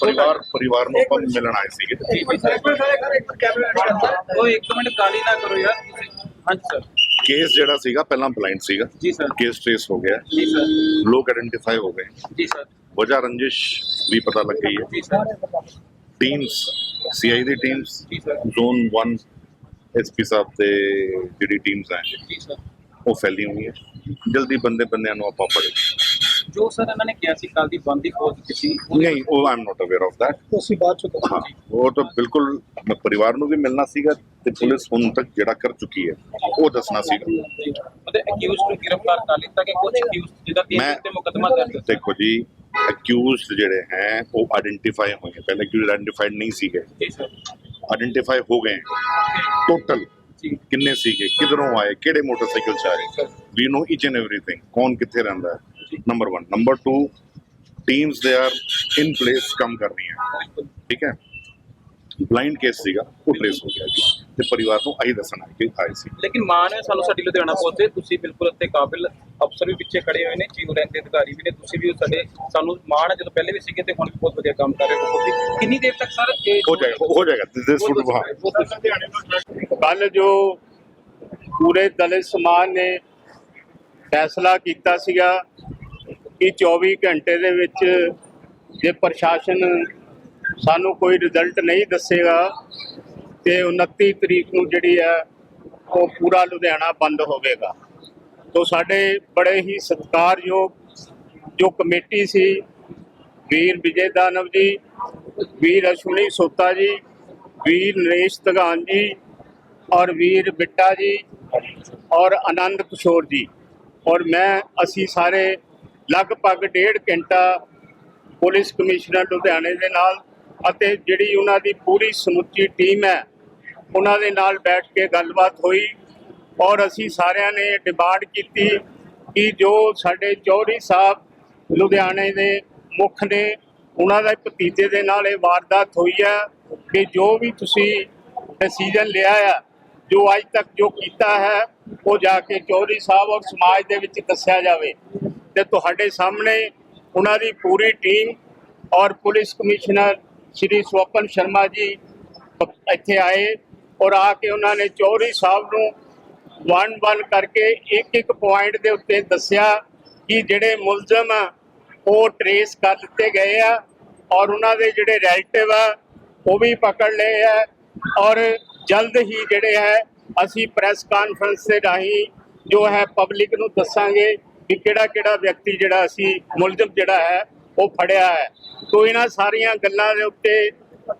ਪਰਿਵਾਰ ਪਰਿਵਾਰ ਨੂੰ ਆਪਾਂ ਮਿਲਣ ਆਏ ਸੀਗੇ। ਉਹ ਇੱਕ ਮਿੰਟ ਗਾਲੀ ਨਾ ਕਰੋ ਯਾਰ ਹਾਂਜੀ ਸਰ। ਕੇਸ ਜਿਹੜਾ ਸੀਗਾ ਪਹਿਲਾਂ ਬਲਾਈਂਡ ਸੀਗਾ। ਜੀ ਸਰ। ਕੇਸ ਟ੍ਰੇਸ ਹੋ ਗਿਆ। ਜੀ ਸਰ। ਲੋਕ ਆਇਡੈਂਟੀਫਾਈ ਹੋ ਗਏ। ਜੀ ਸਰ। ਵਜ੍ਹਾ ਰੰਜਿਸ਼ ਵੀ ਪਤਾ ਲੱਗ ਗਈ ਹੈ। ਜੀ ਸਰ। ਟੀਮਸ ਸੀਆਈ ਦੀ ਟੀਮਸ ਜ਼ੋਨ 1 ਐਸਪੀ ਸਾਹਿਬ ਦੇ ਜਿਹੜੀ ਟੀਮਸ ਹੈ ਜੀ ਸਰ। ਉਹ ਫੈਲੀ ਹੋਈ ਹੈ। ਜਲਦੀ ਬੰਦੇ ਬੰਦਿਆਂ ਨੂੰ ਆਪਾਂ ਫੜੇ ਜੋ ਸਰ ਇਹਨਾਂ ਨੇ ਕਿਹਾ ਸੀ ਕੱਲ ਦੀ ਬੰਦ ਖੋਜ ਕੀਤੀ ਨਹੀਂ ਉਹ I'm not aware of that. ਤੁਸੀਂ ਬਾਅਦ ਚ ਹਾਂ ਉਹ ਤਾਂ ਬਿਲਕੁਲ ਮੈਂ ਪਰਿਵਾਰ ਨੂੰ ਵੀ ਮਿਲਣਾ ਸੀਗਾ ਤੇ ਪੁਲਿਸ ਹੁਣ ਤੱਕ ਜਿਹੜਾ ਕਰ ਚੁੱਕੀ ਹੈ ਉਹ ਦੱਸਣਾ ਸੀਗਾ। ਉਹਦੇ ਅਕਿਊਜ਼ ਨੂੰ ਗ੍ਰਿਫਤਾਰ ਕਰ ਲਿੱਤਾ ਕਿ ਕੁਝ ਅਕਿਊਜ਼ ਜਿਹਦਾ ਮੈਂ- ਤੇ ਮੁਕਦਮਾ ਦਰਜ ਦੇਖੋ ਜੀ ਅਕਿਊਜ਼ਡ ਜਿਹੜੇ ਹੈ ਉਹ ਆਇਡੈਂਟੀਫਾਈ ਹੋਏ ਹੈ। ਪਹਿਲੇ ਅਕਿਊਜ਼ ਆਇਡੈਂਟੀਫਾਈਡ ਨਹੀਂ ਸੀਗੇ। ਜੀ ਸਰ। ਆਇਡੈਂਟੀਫਾਈ ਹੋ ਗਏ। ਟੋਟਲ ਕਿੰਨੇ ਸੀਗੇ ਕਿਧਰੋਂ ਆਏ ਕਿਹੜੇ ਮੋਟਰਸਾਈਕਲ ਚ ਆਏ ਵੀ ਨੋ ਈਚ ਐਂਡ ਐਵਰੀਥਿੰਗ ਕੌਣ ਕਿੱਥੇ ਰਹਿੰਦਾ ਹੈ? ਨੰਬਰ 1 ਨੰਬਰ 2 ਟੀਮਸ ਦੇ ਆਰ ਇਨ ਪਲੇਸ ਕੰਮ ਕਰ ਰਹੀਆਂ ਠੀਕ ਹੈ ਬਲਾਈਂਡ ਕੇਸ ਸੀਗਾ ਉਹ ਟ੍ਰੇਸ ਹੋ ਗਿਆ ਜੀ ਤੇ ਪਰਿਵਾਰ ਨੂੰ ਆਹੀ ਦੱਸਣਾ ਕਿ ਆਏ ਸੀ ਲੇਕਿਨ ਮਾਨ ਹੈ ਸਾਨੂੰ ਸਾਡੀ ਲੁਧਿਆਣਾ ਪਹੁੰਚੇ ਤੁਸੀਂ ਬਿਲਕੁਲ ਉੱਤੇ ਕਾਬਿਲ ਅਫਸਰ ਵੀ ਪਿੱਛੇ ਖੜੇ ਹੋਏ ਨੇ ਚੀਫ ਰੈਂਕ ਦੇ ਅਧਿਕਾਰੀ ਵੀ ਨੇ ਤੁਸੀਂ ਵੀ ਸਾਡੇ ਸਾਨੂੰ ਮਾਣ ਹੈ ਜਦੋਂ ਪਹਿਲੇ ਵੀ ਸੀਗੇ ਤੇ ਹੁਣ ਵੀ ਬਹੁਤ ਵਧੀਆ ਕੰਮ ਕਰ ਰਹੇ ਹੋ ਕਿੰਨੀ ਦੇਰ ਤੱਕ ਸਰ ਹੋ ਜਾਏਗਾ ਹੋ ਜਾਏਗਾ ਦਿਸ ਹਾਂ ਕੱਲ ਜੋ ਪੂਰੇ ਦਲਿਤ ਸਮਾਜ ਨੇ ਫੈਸਲਾ ਕੀਤਾ ਸੀਗਾ ਕਿ 24 ਘੰਟੇ ਦੇ ਵਿੱਚ ਜੇ ਪ੍ਰਸ਼ਾਸਨ ਸਾਨੂੰ ਕੋਈ ਰਿਜ਼ਲਟ ਨਹੀਂ ਦੱਸੇਗਾ ਤੇ 29 ਤਰੀਕ ਨੂੰ ਜਿਹੜੀ ਹੈ ਉਹ ਪੂਰਾ ਲੁਧਿਆਣਾ ਬੰਦ ਹੋਵੇਗਾ। ਤੋਂ ਸਾਡੇ ਬੜੇ ਹੀ ਸਤਿਕਾਰਯੋਗ ਜੋ ਕਮੇਟੀ ਸੀ, ਵੀਰ ਵਿਜੇ ਦਾਨਵ ਜੀ, ਵੀਰ ਅਸ਼ਵਨੀ ਸੋਤਾ ਜੀ, ਵੀਰ ਨਰੇਸ਼ ਤਗਾਨ ਜੀ ਔਰ ਵੀਰ ਬਿੱਟਾ ਜੀ ਔਰ ਆਨੰਦ ਕਿਸ਼ੋਰ ਜੀ। ਔਰ ਮੈਂ, ਅਸੀਂ ਸਾਰੇ ਲਗਭਗ ਡੇਢ ਘੰਟਾ ਪੁਲਿਸ ਕਮਿਸ਼ਨਰ ਲੁਧਿਆਣੇ ਦੇ ਨਾਲ ਅਤੇ ਜਿਹੜੀ ਉਹਨਾਂ ਦੀ ਪੂਰੀ ਸਮੁੱਚੀ ਟੀਮ ਹੈ, ਉਹਨਾਂ ਦੇ ਨਾਲ ਬੈਠ ਕੇ ਗੱਲਬਾਤ ਹੋਈ ਔਰ ਅਸੀਂ ਸਾਰਿਆਂ ਨੇ ਡਿਮਾਂਡ ਕੀਤੀ ਕਿ ਜੋ ਸਾਡੇ ਚੌਧਰੀ ਸਾਹਿਬ ਲੁਧਿਆਣੇ ਦੇ ਮੁੱਖ ਨੇ, ਉਹਨਾਂ ਦਾ ਭਤੀਜੇ ਦੇ ਨਾਲ ਇਹ ਵਾਰਦਾਤ ਹੋਈ ਹੈ ਕਿ ਜੋ ਵੀ ਤੁਸੀਂ ਡਿਸੀਜਨ ਲਿਆ ਆ ਜੋ ਅੱਜ ਤੱਕ ਜੋ ਕੀਤਾ ਹੈ, ਉਹ ਜਾ ਕੇ ਚੌਧਰੀ ਸਾਹਿਬ ਔਰ ਸਮਾਜ ਦੇ ਵਿੱਚ ਦੱਸਿਆ ਜਾਵੇ। ਤੇ ਤੁਹਾਡੇ ਸਾਹਮਣੇ ਉਹਨਾਂ ਦੀ ਪੂਰੀ ਟੀਮ ਔਰ ਪੁਲਿਸ ਕਮਿਸ਼ਨਰ ਸ਼੍ਰੀ ਸਵਪਨ ਸ਼ਰਮਾ ਜੀ ਇੱਥੇ ਆਏ ਔਰ ਆ ਕੇ ਉਹਨਾਂ ਨੇ ਚੌਧਰੀ ਸਾਹਿਬ ਨੂੰ ਵਨ ਵਨ ਕਰਕੇ ਇੱਕ ਇੱਕ ਪੁਆਇੰਟ ਦੇ ਉੱਤੇ ਦੱਸਿਆ ਕਿ ਜਿਹੜੇ ਮੁਲਜ਼ਮ ਆ, ਉਹ ਟਰੇਸ ਕਰ ਦਿੱਤੇ ਗਏ ਆ ਔਰ ਉਹਨਾਂ ਦੇ ਜਿਹੜੇ ਰਿਲੇਟਿਵ ਆ, ਉਹ ਵੀ ਪਕੜ ਲਏ ਆ ਔਰ ਜਲਦ ਹੀ ਜਿਹੜੇ ਹੈ, ਅਸੀਂ ਪ੍ਰੈਸ ਕਾਨਫਰੰਸ ਦੇ ਰਾਹੀਂ ਜੋ ਹੈ ਪਬਲਿਕ ਨੂੰ ਦੱਸਾਂਗੇ ਕਿ ਕਿਹੜਾ ਕਿਹੜਾ ਵਿਅਕਤੀ ਜਿਹੜਾ ਅਸੀਂ ਮੁਲਜ਼ਮ ਜਿਹੜਾ ਹੈ, ਉਹ ਫੜਿਆ ਹੈ। ਤੋਂ ਇਹਨਾਂ ਸਾਰੀਆਂ ਗੱਲਾਂ ਦੇ ਉੱਤੇ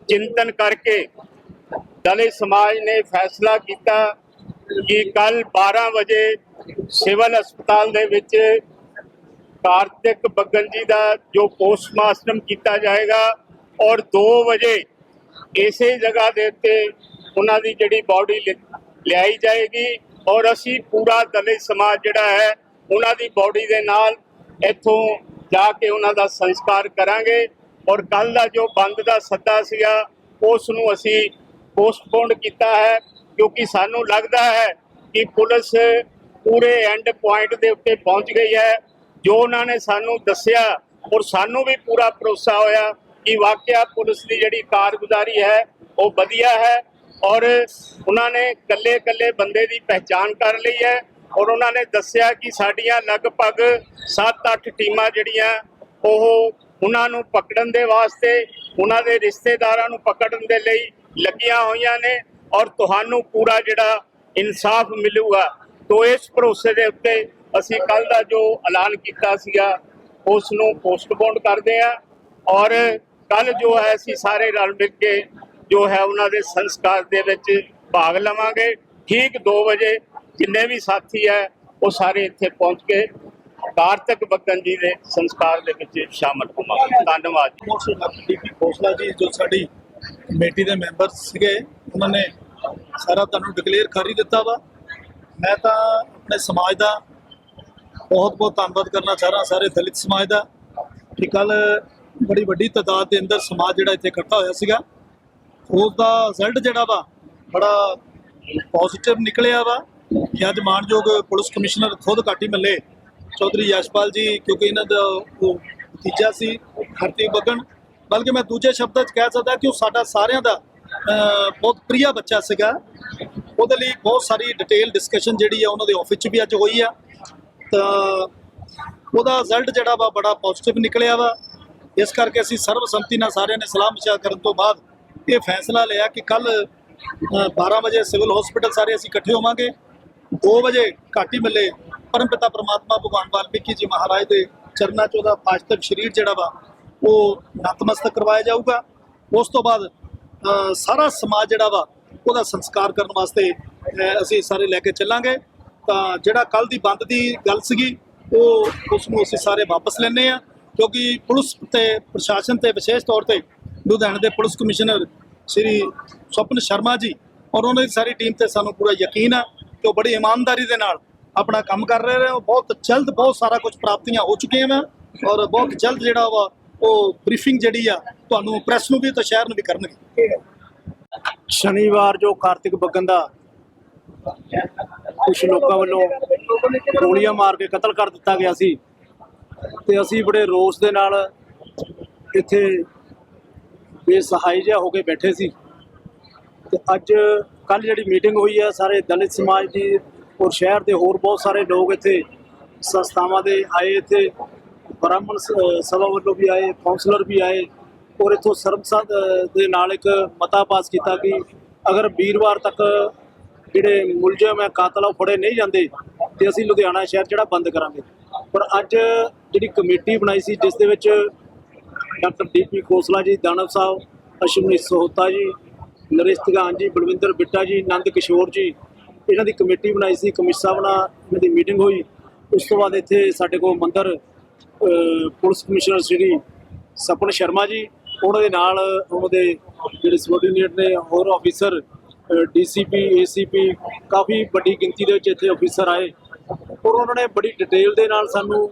ਚਿੰਤਨ ਕਰਕੇ ਦਲਿਤ ਸਮਾਜ ਨੇ ਫੈਸਲਾ ਕੀਤਾ ਕਿ ਕੱਲ 12 ਵਜੇ ਸਿਵਲ ਹਸਪਤਾਲ ਦੇ ਵਿੱਚ ਕਾਰਤਿਕ ਬੱਗਨ ਜੀ ਦਾ ਜੋ ਪੋਸਟਮਾਰਟਮ ਕੀਤਾ ਜਾਏਗਾ ਔਰ 2 ਵਜੇ ਇਸੇ ਜਗ੍ਹਾ ਦੇ ਉੱਤੇ ਉਹਨਾਂ ਦੀ ਜਿਹੜੀ ਬਾਡੀ ਲਿਆਈ ਜਾਏਗੀ ਔਰ ਅਸੀਂ ਪੂਰਾ ਦਲਿਤ ਸਮਾਜ ਜਿਹੜਾ ਹੈ, ਉਹਨਾਂ ਦੀ ਬਾਡੀ ਦੇ ਨਾਲ ਇੱਥੋਂ ਜਾ ਕੇ ਉਹਨਾਂ ਦਾ ਸੰਸਕਾਰ ਕਰਾਂਗੇ ਔਰ ਕੱਲ ਦਾ ਜੋ ਬੰਦ ਦਾ ਸੱਦਾ ਸੀਗਾ ਉਸ ਨੂੰ ਅਸੀਂ ਪੋਸਟਪੋਨ ਕੀਤਾ ਹੈ ਕਿਉਂਕਿ ਸਾਨੂੰ ਲੱਗਦਾ ਹੈ ਕਿ ਪੁਲਿਸ ਪੂਰੇ ਐਂਡ ਪੁਆਇੰਟ ਦੇ ਉੱਤੇ ਪਹੁੰਚ ਗਈ ਹੈ, ਜੋ ਉਹਨਾਂ ਨੇ ਸਾਨੂੰ ਦੱਸਿਆ ਔਰ ਸਾਨੂੰ ਵੀ ਪੂਰਾ ਭਰੋਸਾ ਹੋਇਆ ਕਿ ਵਾਕਿਆ ਪੁਲਿਸ ਦੀ ਜਿਹੜੀ ਕਾਰਗੁਜ਼ਾਰੀ ਹੈ, ਉਹ ਵਧੀਆ ਹੈ ਔਰ ਉਹਨਾਂ ਨੇ ਕੱਲੇ ਕੱਲੇ ਬੰਦੇ ਦੀ ਪਹਿਚਾਣ ਕਰ ਲਈ ਹੈ ਔਰ ਉਹਨਾਂ ਨੇ ਦੱਸਿਆ ਕਿ ਸਾਡੀਆਂ ਲਗਭਗ 7-8 ਟੀਮਾਂ ਜਿਹੜੀਆਂ, ਉਹ ਉਹਨਾਂ ਨੂੰ ਪਕੜਨ ਦੇ ਵਾਸਤੇ, ਉਹਨਾਂ ਦੇ ਰਿਸ਼ਤੇਦਾਰਾਂ ਨੂੰ ਪਕੜਨ ਦੇ ਲਈ ਲੱਗੀਆਂ ਹੋਈਆਂ ਨੇ ਔਰ ਤੁਹਾਨੂੰ ਪੂਰਾ ਜਿਹੜਾ ਇਨਸਾਫ ਮਿਲੂਗਾ। ਤੋਂ ਇਸ ਭਰੋਸੇ ਦੇ ਉੱਤੇ ਅਸੀਂ ਕੱਲ ਦਾ ਜੋ ਐਲਾਨ ਕੀਤਾ ਸੀਗਾ, ਉਸ ਨੂੰ ਪੋਸਟਪੋਨ ਕਰਦੇ ਆ ਔਰ ਕੱਲ ਜੋ ਹੈ ਅਸੀਂ ਸਾਰੇ ਰਲ ਮਿਲ ਕੇ ਜੋ ਹੈ ਉਹਨਾਂ ਦੇ ਸੰਸਕਾਰ ਦੇ ਵਿੱਚ ਭਾਗ ਲਵਾਂਗੇ। ਠੀਕ 2 ਵਜੇ ਜਿੰਨੇ ਵੀ ਸਾਥੀ ਹੈ, ਉਹ ਸਾਰੇ ਇੱਥੇ ਪਹੁੰਚ ਕੇ ਕਾਰਤਿਕ ਬੱਗਨ ਜੀ ਦੇ ਸੰਸਕਾਰ ਦੇ ਵਿੱਚ ਸ਼ਾਮਲ ਹੋਵਾਂਗੇ। ਧੰਨਵਾਦ ਜੀ। ਮੋਸਟ ਡੀਪੀ ਖੋਸਲਾ ਜੀ, ਜੋ ਸਾਡੀ ਕਮੇਟੀ ਦੇ ਮੈਂਬਰ ਸੀਗੇ, ਉਹਨਾਂ ਨੇ ਸਾਰਾ ਤੁਹਾਨੂੰ ਡਿਕਲੇਅਰ ਕਰ ਹੀ ਦਿੱਤਾ ਵਾ। ਮੈਂ ਤਾਂ ਆਪਣੇ ਸਮਾਜ ਦਾ ਬਹੁਤ ਬਹੁਤ ਧੰਨਵਾਦ ਕਰਨਾ ਚਾਹ ਰਿਹਾ, ਸਾਰੇ ਦਲਿਤ ਸਮਾਜ ਦਾ। ਕਿ ਕੱਲ ਬੜੀ ਵੱਡੀ ਤਾਦਾਦ ਦੇ ਅੰਦਰ ਸਮਾਜ ਜਿਹੜਾ ਇੱਥੇ ਇਕੱਠਾ ਹੋਇਆ ਸੀਗਾ। ਉਸ ਦਾ ਰਿਜ਼ਲਟ ਜਿਹੜਾ ਵਾ, ਬੜਾ ਪੋਜ਼ਿਟਿਵ ਨਿਕਲਿਆ ਵਾ। ਕਿ ਅੱਜ ਮਾਨਯੋਗ ਪੁਲਿਸ ਕਮਿਸ਼ਨਰ ਖੁਦ ਕਾਟੀ ਮੱਲੇ, ਚੌਧਰੀ ਯਸ਼ਪਾਲ ਜੀ, ਕਿਉਂਕਿ ਇਹਨਾਂ ਦਾ ਉਹ ਨਤੀਜਾ ਸੀ ਹਰਤੀ ਬੱਗਨ। ਬਲਕਿ ਮੈਂ ਦੂਜੇ ਸ਼ਬਦਾਂ 'ਚ ਕਹਿ ਸਕਦਾ ਕਿ ਉਹ ਸਾਡਾ ਸਾਰਿਆਂ ਦਾ ਬਹੁਤ ਪ੍ਰਿਆ ਬੱਚਾ ਸੀਗਾ। ਉਹਦੇ ਲਈ ਬਹੁਤ ਸਾਰੀ ਡਿਟੇਲ ਡਿਸਕਸ਼ਨ ਜਿਹੜੀ ਆ, ਉਹਨਾਂ ਦੇ ਆਫਿਸ 'ਚ ਵੀ ਅੱਜ ਹੋਈ ਆ। ਤਾਂ ਉਹਦਾ ਰਿਜ਼ਲਟ ਜਿਹੜਾ ਵਾ, ਬੜਾ ਪੋਜ਼ਿਟਿਵ ਨਿਕਲਿਆ ਵਾ। ਇਸ ਕਰਕੇ ਅਸੀਂ ਸਰਬਸੰਮਤੀ ਨਾਲ ਸਾਰਿਆਂ ਨੇ ਸਲਾਹ ਮਸ਼ਾ ਕਰਨ ਤੋਂ ਬਾਅਦ ਇਹ ਫੈਸਲਾ ਲਿਆ ਕਿ ਕੱਲ 12 ਵਜੇ ਸਿਵਲ ਹਸਪੀਟਲ ਸਾਰੇ ਅਸੀਂ ਇਕੱਠੇ ਹੋਵਾਂਗੇ। 2 ਵਜੇ ਘਾਟੀ ਮੱਲੇ ਪਰਮਪਿਤਾ ਪ੍ਰਮਾਤਮਾ ਭਗਵਾਨ ਵਾਲਮੀਕੀ ਜੀ ਮਹਾਰਾਜ ਦੇ ਚਰਨਾਂ 'ਚ ਉਹਦਾ ਪਾਸ਼ਤਕ ਸਰੀਰ ਜਿਹੜਾ ਵਾ, ਉਹ ਨਤਮਸਤਕ ਕਰਵਾਇਆ ਜਾਊਗਾ। ਉਸ ਤੋਂ ਬਾਅਦ ਸਾਰਾ ਸਮਾਜ ਜਿਹੜਾ ਵਾ, ਉਹਦਾ ਸੰਸਕਾਰ ਕਰਨ ਵਾਸਤੇ ਅਸੀਂ ਸਾਰੇ ਲੈ ਕੇ ਚੱਲਾਂਗੇ। ਤਾਂ ਜਿਹੜਾ ਕੱਲ ਦੀ ਬੰਦ ਦੀ ਗੱਲ ਸੀਗੀ, ਉਹ ਉਸ ਨੂੰ ਅਸੀਂ ਸਾਰੇ ਵਾਪਸ ਲੈਣੇ ਆ ਕਿਉਂਕਿ ਪੁਲਿਸ ਤੇ ਪ੍ਰਸ਼ਾਸਨ ਤੇ ਵਿਸ਼ੇਸ਼ ਤੌਰ ਤੇ ਲੁਧਿਆਣੇ ਦੇ ਪੁਲਿਸ ਕਮਿਸ਼ਨਰ ਸ੍ਰੀ ਸਵਪਨ ਸ਼ਰਮਾ ਜੀ ਔਰ ਉਹਨਾਂ ਦੀ ਸਾਰੀ ਟੀਮ ਤੇ ਸਾਨੂੰ ਪੂਰਾ ਯਕੀਨ ਆ ਕਿ ਉਹ ਬੜੀ ਇਮਾਨਦਾਰੀ ਦੇ ਨਾਲ ਆਪਣਾ ਕੰਮ ਕਰ ਰਹੇ ਨੇ। ਬਹੁਤ ਜਲਦ ਬਹੁਤ ਸਾਰਾ ਕੁਝ ਪ੍ਰਾਪਤੀਆਂ ਹੋ ਚੁੱਕੀਆਂ ਵਾ ਔਰ ਬਹੁਤ ਜਲਦ ਜਿਹੜਾ ਵਾ ਉਹ ਬਰੀਫਿੰਗ ਜਿਹੜੀ ਆ ਤੁਹਾਨੂੰ ਪ੍ਰੈਸ ਨੂੰ ਵੀ ਤੇ ਸ਼ਹਿਰ ਨੂੰ ਵੀ ਕਰਨਗੇ। ਸ਼ਨੀਵਾਰ ਜੋ ਕਾਰਤਿਕ ਬੱਗਨ ਦਾ ਕੁਝ ਲੋਕਾਂ ਵੱਲੋਂ ਗੋਲੀਆਂ ਮਾਰ ਕੇ ਕਤਲ ਕਰ ਦਿੱਤਾ ਗਿਆ ਸੀ ਤੇ ਅਸੀਂ ਬੜੇ ਰੋਸ ਦੇ ਨਾਲ ਇੱਥੇ ਬੇਸਹਾਈ ਜਿਹਾ ਹੋ ਕੇ ਬੈਠੇ ਸੀ। ਤੇ ਅੱਜ ਕੱਲ ਜਿਹੜੀ ਮੀਟਿੰਗ ਹੋਈ ਹੈ ਸਾਰੇ ਦਲਿਤ ਸਮਾਜ ਦੀ ਔਰ ਸ਼ਹਿਰ ਦੇ ਹੋਰ ਬਹੁਤ ਸਾਰੇ ਲੋਕ ਇੱਥੇ ਸੰਸਥਾਵਾਂ ਦੇ ਆਏ ਇੱਥੇ। ਬ੍ਰਾਹਮਣ ਸ- ਸਭਾ ਵੱਲੋਂ ਵੀ ਆਏ ਕਾਉਂਸਲਰ ਵੀ ਆਏ ਔਰ ਇੱਥੋਂ ਸਰਬਸੰਮਤ ਦੇ ਨਾਲ ਇੱਕ ਮਤਾ ਪਾਸ ਕੀਤਾ ਕਿ ਅਗਰ ਵੀਰਵਾਰ ਤੱਕ ਜਿਹੜੇ ਮੁਲਜ਼ਮ ਹੈ, ਕਾਤਲ ਆ, ਉਹ ਫੜੇ ਨਹੀਂ ਜਾਂਦੇ, ਤੇ ਅਸੀਂ ਲੁਧਿਆਣਾ ਸ਼ਹਿਰ ਜਿਹੜਾ ਬੰਦ ਕਰਾਂਗੇ। ਪਰ ਅੱਜ ਜਿਹੜੀ ਕਮੇਟੀ ਬਣਾਈ ਸੀ, ਜਿਸ ਦੇ ਵਿੱਚ ਡਾਕਟਰ ਡੀਪੀ ਖੋਸਲਾ ਜੀ, ਦਾਨਵ ਸਾਹਿਬ, ਅਸ਼ਵਨੀ ਸੋਹਤਾ ਜੀ, ਨਰੇਸ਼ ਧਗਾਨ ਜੀ, ਬਲਵਿੰਦਰ ਬਿੱਟਾ ਜੀ, ਨੰਦ ਕਿਸ਼ੋਰ ਜੀ। ਇਹਨਾਂ ਦੀ ਕਮੇਟੀ ਬਣਾਈ ਸੀ ਕਮਿਸ਼ਨ ਸਾਹਿਬ ਨਾਲ ਇਹਨਾਂ ਦੀ ਮੀਟਿੰਗ ਹੋਈ। ਉਸ ਤੋਂ ਬਾਅਦ ਇੱਥੇ ਸਾਡੇ ਕੋਲ ਮੰਦਰ ਪੁਲਿਸ ਕਮਿਸ਼ਨਰ ਸ੍ਰੀ ਸਪਨ ਸ਼ਰਮਾ ਜੀ, ਉਹਨਾਂ ਦੇ ਨਾਲ ਉਹਨਾਂ ਦੇ ਜਿਹੜੇ ਸਬੋਰਡੀਨੇਟ ਨੇ, ਹੋਰ ਆਫੀਸਰ ਡੀਸੀਪੀ ਏਸੀਪੀ ਕਾਫੀ ਵੱਡੀ ਗਿਣਤੀ ਦੇ ਵਿੱਚ ਇੱਥੇ ਆਫੀਸਰ ਆਏ। ਔਰ ਉਹਨਾਂ ਨੇ ਬੜੀ ਡਿਟੇਲ ਦੇ ਨਾਲ ਸਾਨੂੰ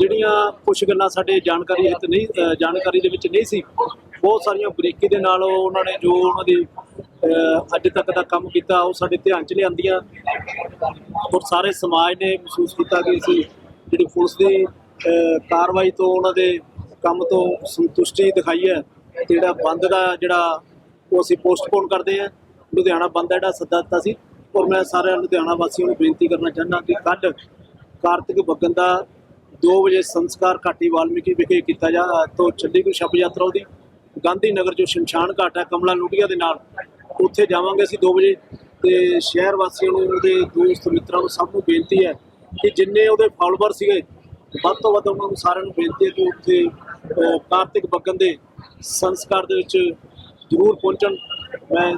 ਜਿਹੜੀਆਂ ਕੁਝ ਗੱਲਾਂ ਸਾਡੇ ਜਾਣਕਾਰੀ ਹਿੱਤ ਨਹੀਂ ਜਾਣਕਾਰੀ ਦੇ ਵਿੱਚ ਨਹੀਂ ਸੀ, ਬਹੁਤ ਸਾਰੀਆਂ ਬਰੀਕੀ ਦੇ ਨਾਲ ਉਹਨਾਂ ਨੇ ਜੋ ਉਹਨਾਂ ਦੀ ਅੱਜ ਤੱਕ ਦਾ ਕੰਮ ਕੀਤਾ, ਉਹ ਸਾਡੇ ਧਿਆਨ ਚ ਲਿਆਂਦੀਆਂ। ਔਰ ਸਾਰੇ ਸਮਾਜ ਨੇ ਮਹਿਸੂਸ ਕੀਤਾ ਕਿ ਅਸੀਂ ਜਿਹੜੀ ਪੁਲਿਸ ਦੀ ਕਾਰਵਾਈ ਤੋਂ ਉਹਨਾਂ ਦੇ ਕੰਮ ਤੋਂ ਸੰਤੁਸ਼ਟੀ ਦਿਖਾਈ ਹੈ, ਤੇ ਜਿਹੜਾ ਬੰਦ ਦਾ ਜਿਹੜਾ ਉਹ ਅਸੀਂ ਪੋਸਟਪੋਨ ਕਰਦੇ ਹਾਂ। ਲੁਧਿਆਣਾ ਬੰਦ ਦਾ ਜਿਹੜਾ ਸੱਦਾ ਦਿੱਤਾ ਸੀ, ਔਰ ਮੈਂ ਸਾਰੇ ਲੁਧਿਆਣਾ ਵਾਸੀਆਂ ਨੂੰ ਬੇਨਤੀ ਕਰਨਾ ਚਾਹੁੰਦਾ ਕਿ ਕੱਲ੍ਹ ਕਾਰਤਿਕ ਬੱਗਨ ਦਾ 2 ਵਜੇ ਸੰਸਕਾਰ ਘਾਟੀ ਵਾਲਮੀਕੀ ਵਿਖੇ ਕੀਤਾ ਜਾ ਤੋਂ ਚੰਡੀਗੜ੍ਹ ਸ਼ਬ ਯਾਤਰਾ ਉਹਦੀ। ਗਾਂਧੀ ਨਗਰ ਜੋ ਸ਼ਮਸ਼ਾਨ ਘਾਟ ਹੈ, ਕਮਲਾ ਲੁੱਡੀਆ ਦੇ ਨਾਲ, ਉੱਥੇ ਜਾਵਾਂਗੇ ਅਸੀਂ 2 ਵਜੇ। ਤੇ ਸ਼ਹਿਰ ਵਾਸੀਆਂ ਨੂੰ, ਉਹਦੇ ਦੋਸਤ ਮਿੱਤਰਾਂ ਨੂੰ ਸਭ ਨੂੰ ਬੇਨਤੀ ਹੈ ਕਿ ਜਿੰਨੇ ਉਹਦੇ ਫਾਲੋਅਰ ਸੀਗੇ, ਵੱਧ ਤੋਂ ਵੱਧ ਉਹਨਾਂ ਨੂੰ ਸਾਰਿਆਂ ਨੂੰ ਬੇਨਤੀ ਹੈ ਕਿ ਉੱਥੇ ਕਾਰਤਿਕ ਬੱਗਨ ਦੇ ਸੰਸਕਾਰ ਦੇ ਵਿੱਚ ਜ਼ਰੂਰ ਪਹੁੰਚਣ। ਮੈਂ